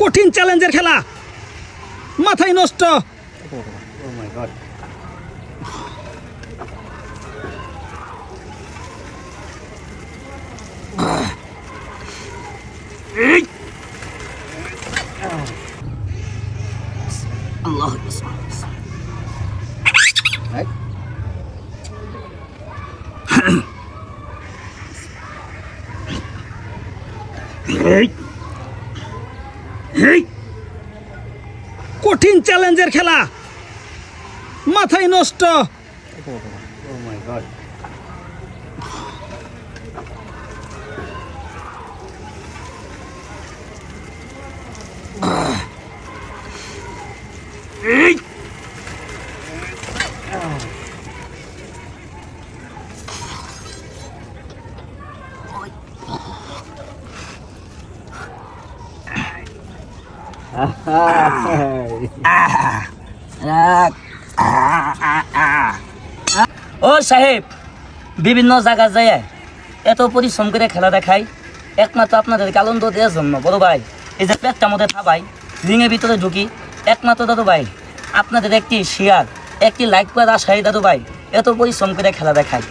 কঠিন চ্যালেঞ্জের খেলা। মাথায় নষ্ট। আল্লাহ Right? কঠিন চ্যালেঞ্জের খেলা। মাথায় নষ্ট। Oh ও সাহেব, বিভিন্ন জায়গা যায় এত পরিশ্রম করে খেলা দেখাই, একমাত্র আপনাদেরকে আনন্দ দেওয়ার জন্য, বড় ভাই। এই যে পেটটা মধ্যে থাবাই, রিংয়ের ভিতরে ঢুকি, একমাত্র দাদু ভাই, আপনাদের একটি শেয়ার একটি লাইক করার আশাই দাদু ভাই, এত পরিশ্রম করে খেলা দেখাই।